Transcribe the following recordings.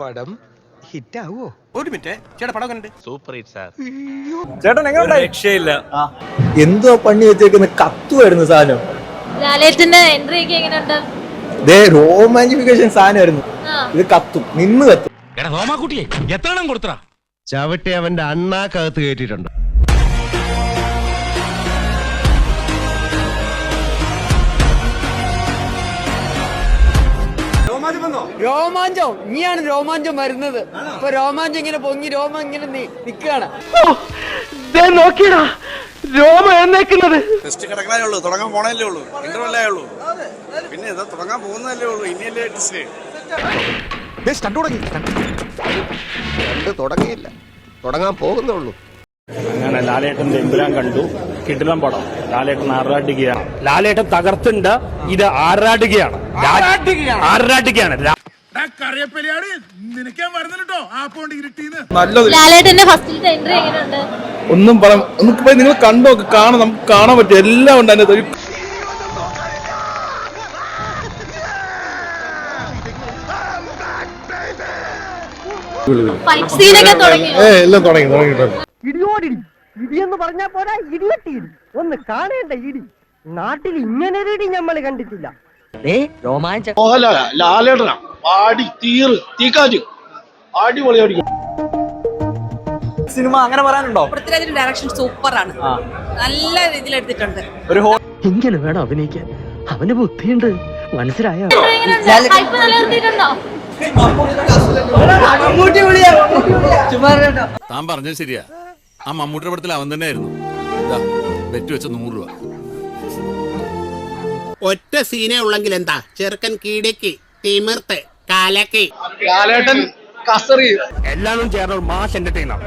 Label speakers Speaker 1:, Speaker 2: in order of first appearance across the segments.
Speaker 1: പടം ഹിറ്റാവോ?
Speaker 2: ഒരു മിനിറ്റ്. ചേട്ടാ പടം
Speaker 3: സൂപ്പർ ഹിറ്റ് സാർ
Speaker 4: ചേട്ടൻ എങ്ങനെ
Speaker 3: രക്ഷയില്ല.
Speaker 4: എന്തോ പണി വെച്ചേക്കുന്ന കത്തുമായിരുന്നു സാധനം.
Speaker 5: ലാലേട്ടന്റെ എൻട്രി ഒക്കെ എങ്ങനെയുണ്ട്?
Speaker 4: ദേ റോമാഞ്ചിഫിക്കേഷൻ സാധനമായിരുന്നു.
Speaker 5: ആ.
Speaker 4: ഇത് കത്തും. നിന്ന് കത്തും.
Speaker 3: എടാ റോമാക്കുട്ടിയെ എത്ര എണ്ണം കൊടുത്തടാ?
Speaker 6: ചവിട്ടി അവന്റെ അണ്ണാക്കകത്ത് കയറ്റിയിട്ടുണ്ട്.
Speaker 7: രോമാഞ്ചം. ഇനിയാണ് രോമാഞ്ചം വരുന്നത്. ഇപ്പൊ രോമാഞ്ചം ഇങ്ങനെ പൊങ്ങി രോമം ഇങ്ങനെ നിക്കാണ്
Speaker 2: ടെസ്റ്റ് കിടക്കാനേ ഉള്ളൂ. തുടങ്ങാൻ പോണല്ലേ ഉള്ളൂ. ഇന്റർവെല്ലേ ഉള്ളൂ. പിന്നെ ഇത് തുടങ്ങാൻ പോകുന്നതല്ലേ ഉള്ളൂ. ഇനിയല്ലേ ടെസ്റ്റ്
Speaker 6: തുടങ്ങിയില്ല. തുടങ്ങാൻ പോകുന്നുള്ളൂ
Speaker 8: അങ്ങനെ ലാലേട്ടൻ എമ്പുരാൻ കണ്ടു. കിടിലം പടം. ലാലേട്ടൻ ആറാടുകയാണ്. ലാലേട്ടൻ തകർത്തുണ്ട്. ഇത് ആറാടുകയാണ്. ആറാടുകയാണ്.
Speaker 5: ലാലേട്ടന്റെ ഫസ്റ്റിലത്തെ എൻട്രി എങ്ങനെയുണ്ട്?
Speaker 9: ഒന്നും പടം നമുക്ക് പോയി നിങ്ങൾ കണ്ടു നോക്ക്. കാണാൻ നമുക്ക് കാണാൻ പറ്റും. എല്ലാം ഉണ്ട് അതിന്റെ എല്ലാം തുടങ്ങി തുടങ്ങിയിട്ടുണ്ട്
Speaker 7: ഇടിയോടിടി എന്ന് പറഞ്ഞാ പോരാ ഇടിവെട്ടി ഇടി ഒന്ന് കാണേണ്ട ഇടി. നാട്ടിൽ ഇങ്ങനെ ഒരു ഇടി നമ്മൾ കണ്ടിട്ടില്ല. ഏ രോമാഞ്ചം.
Speaker 9: ലാലേട്ടനാ. പാടി തീറ് തീക്കാച്ചു അടിപൊളി അടിക്കും
Speaker 4: സിനിമ അങ്ങനെ പറയാനുണ്ടോ?
Speaker 10: പൃഥ്വിരാജിന്റെ ഡയറക്ഷൻ സൂപ്പറാണ്. നല്ല രീതിയിൽ എടുത്തിട്ടുണ്ട്.
Speaker 4: ഒരു
Speaker 7: വേണം അഭിനയിക്കാൻ? അവന് ബുദ്ധിയുണ്ട്. മനസ്സിലായോ?
Speaker 3: താൻ പറഞ്ഞത് ശരിയാ. ആ മമ്മൂട്ടിയുടെ പടത്തിൽ അവൻ തന്നെ ആയിരുന്നു ബെറ്റ് വെച്ച നൂറ് രൂപ.
Speaker 2: ഒറ്റ സീനേ ഉള്ളെങ്കിൽ എന്താ? ചെറുക്കൻ കീടക്ക് തിമിർത്ത് കാലക്ക്
Speaker 9: ലാലേട്ടൻ കസറി.
Speaker 8: എല്ലാവരും ചേർന്ന ഒരു മാസ് എന്റർടൈനർ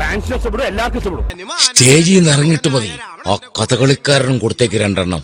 Speaker 8: ഫാൻസ് ഇഷ്ടപ്പെടും എല്ലാവർക്കും ഇഷ്ടപ്പെടും.
Speaker 11: സ്റ്റേജിൽ നിന്ന് ഇറങ്ങിയിട്ട് മതി. ആ കഥകളിക്കാരനും കൊടുത്തേക്ക് രണ്ടെണ്ണം.